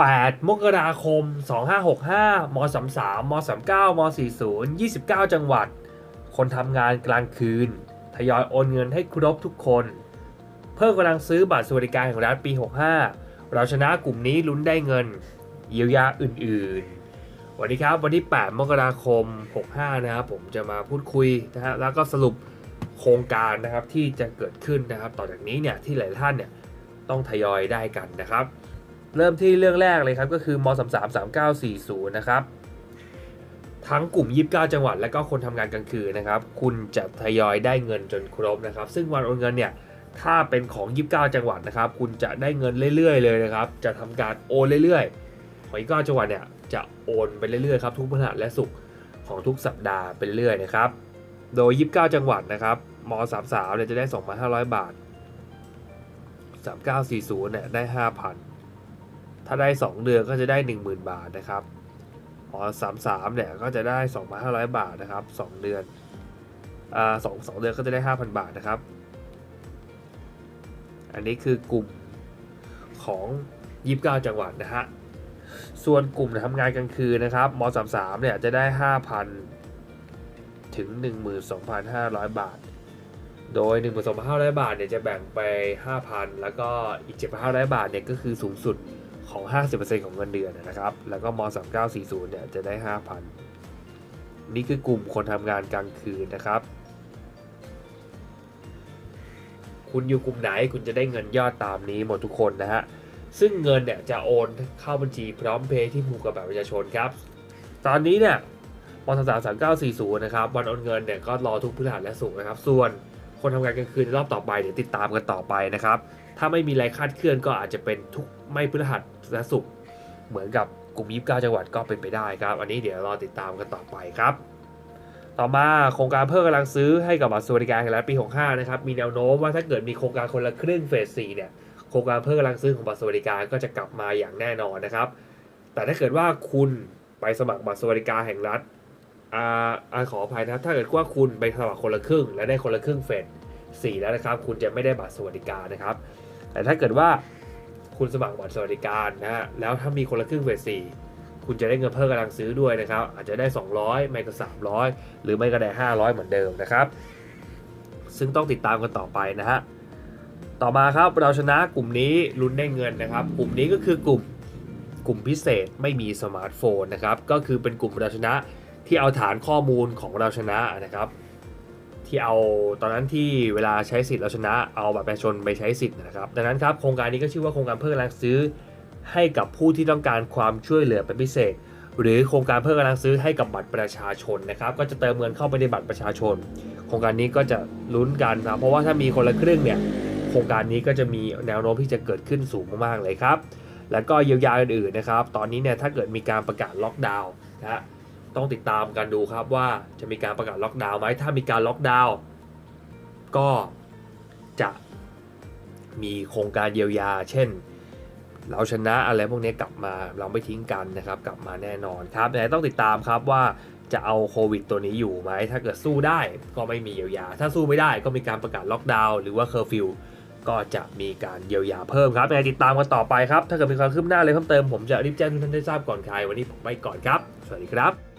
8 มกราคม 2565ม33ม39ม40 29 จังหวัด คนทำงานกลางคืน ทยอยโอนเงินให้ครบทุกคน เพิ่มกำลังซื้อบัตรสวัสดิการแห่งรัฐปี 65 เราชนะกลุ่มนี้ลุ้นได้เงิน เยียวยาอื่นๆ วันนี้ครับวันที่ 8 มกราคม 65 นะครับผมจะมาพูดคุยนะฮะแล้วก็สรุปโครงการนะครับที่จะเกิดขึ้นนะครับ ต่อจากนี้เนี่ยที่หลายท่านเนี่ยต้องทยอยได้กันนะครับ เริ่มที่เรื่องแรกเลยครับก็คือม33 3940 นะครับ ทั้งกลุ่ม 29 จังหวัด และก็คนทำงานกลางคืนนะครับ คุณจะทยอยได้เงินจนครบนะครับ ซึ่งวันโอนเงินเนี่ยถ้าเป็นของ 29 จังหวัดนะครับ คุณจะได้เงินเรื่อยๆ เลยนะครับ จะทำการโอนเรื่อยๆ ของ29จังหวัดเนี่ยจะโอนไปเรื่อยๆครับทุกพฤหัสและศุกร์ของทุกสัปดาห์ไปเรื่อยๆนะครับ โดย 29 จังหวัดนะครับม33เนี่ยจะได้ 2,500 บาท 3940เนี่ยได้ 5,000 ถ้าได้ 2 เดือนก็จะได้ 10,000 บาทนะครับออสาม33เนี่ยก็จะได้2,500 บาทนะครับ 2 เดือนอ่าสองสองเดือนก็จะได้ 5,000 บาทนะครับ อันนี้คือกลุ่มของ29จังหวัดนะฮะส่วนกลุ่มทำงานกลางคืนนะครับม33เนี่ยจะได้ 5,000 ถึง 12,500 บาท โดย 12,500 บาทเนี่ยจะแบ่งไป 5,000 แล้วก็อีก 7,500 บาทเนี่ยก็คือสูงสุด ของ 50%ของเงินเดือนนะครับ แล้วก็ม 3940 เนี่ยจะได้ 5,000 นี่คือกลุ่มคนทำงานกลางคืนนะครับ คุณอยู่กลุ่มไหนคุณจะได้เงินยอดตามนี้หมดทุกคนนะฮะ ซึ่งเงินเนี่ยจะโอนเข้าบัญชีพร้อมเพย์ที่ผูกกับบัตรประชาชนครับ ตอนนี้เนี่ยมสามสามเก้าสี่ศูนย์นะครับวันโอนเงินเนี่ยก็รอทุกพฤหัสและศุกร์นะครับ ส่วน คนทำงานกลางคืนรอบต่อไปเดี๋ยวติดตามกันต่อไปนะครับ ถ้าไม่มีอะไรคาดเคลื่อนก็อาจจะเป็นทุกไม่พฤหัสและศุกร์เหมือนกับกลุ่ม29จังหวัดก็เป็นไปได้ครับ อันนี้เดี๋ยวรอติดตามกันต่อไปครับ ต่อมาโครงการเพิ่มกำลังซื้อให้กับบัตรสวัสดิการแห่งรัฐปี 65 นะครับ มีแนวโน้มว่าถ้าเกิดมีโครงการคนละครึ่งเฟส 4 เนี่ย โครงการเพิ่มกำลังซื้อของบัตรสวัสดิการก็จะกลับมาอย่างแน่นอนนะครับ แต่ถ้าเกิดว่าคุณไปสมัครบัตรสวัสดิการแห่งรัฐ อ่าอ่าขออภัยนะครับ ถ้าเกิดว่าคุณไปสมัครคนละครึ่ง และได้คนละครึ่งเฟส4แล้วนะครับ คุณจะไม่ได้บัตรสวัสดิการนะครับ แต่ถ้าเกิดว่าคุณสมัครบัตรสวัสดิการนะฮะแล้วถ้ามีคนละครึ่งเฟส4คุณจะได้เงินเพิ่มกำลังซื้อด้วยนะครับ อาจจะได้ 200 ไม่ก็ 300 หรือไม่ก็ได้ 500 เหมือนเดิมนะครับ ซึ่งต้องติดตามกันต่อไปนะฮะต่อมาครับเราชนะกลุ่มนี้ลุ้นได้เงินนะครับ กลุ่มนี้ก็คือกลุ่มกลุ่มพิเศษไม่มีสมาร์ทโฟนนะครับ ก็คือเป็นกลุ่มเราชนะ ที่เอาฐานข้อมูลของเราชนะนะครับ ที่เอาตอนนั้นที่เวลาใช้สิทธิ์เราชนะ เอาบัตรประชาชนไปใช้สิทธิ์นะครับ ดังนั้นครับโครงการนี้ก็ชื่อว่าโครงการเพิ่มกำลังซื้อให้กับผู้ที่ต้องการความช่วยเหลือเป็นพิเศษ หรือโครงการเพิ่มกำลังซื้อให้กับบัตรประชาชนนะครับ ก็จะเติมเงินเข้าไปในบัตรประชาชน โครงการนี้ก็จะลุ้นกันนะเพราะว่าถ้ามีคนละครึ่งเนี่ยโครงการนี้ก็จะมีแนวโน้มที่จะเกิดขึ้นสูงมากๆเลยครับ แล้วก็เยียวยาอื่นๆนะครับ ตอนนี้เนี่ยถ้าเกิดมีการประกาศล็อกดาวน์นะ ต้องติดตามกันดูครับว่าจะมีการประกาศล็อกดาวน์ไหมถ้ามีการล็อกดาวน์ก็จะมีโครงการเยียวยา เช่น เราชนะอะไรพวกนี้กลับมาเราไม่ทิ้งกันนะครับกลับมาแน่นอนครับแต่ต้องติดตามครับว่าจะเอาโควิดตัวนี้อยู่ไหมถ้าเกิดสู้ได้ก็ไม่มีเยียวยา ถ้าสู้ไม่ได้ก็มีการประกาศล็อกดาวน์หรือว่าเคอร์ฟิวก็จะมีการเยียวยาเพิ่มครับยังไงติดตามกันต่อไปครับ ถ้าเกิดมีความคืบหน้าอะไรเพิ่มเติมผมจะรีบแจ้งทุกท่านได้ทราบก่อนใครวันนี้ผมไปก่อนครับ สวัสดีครับ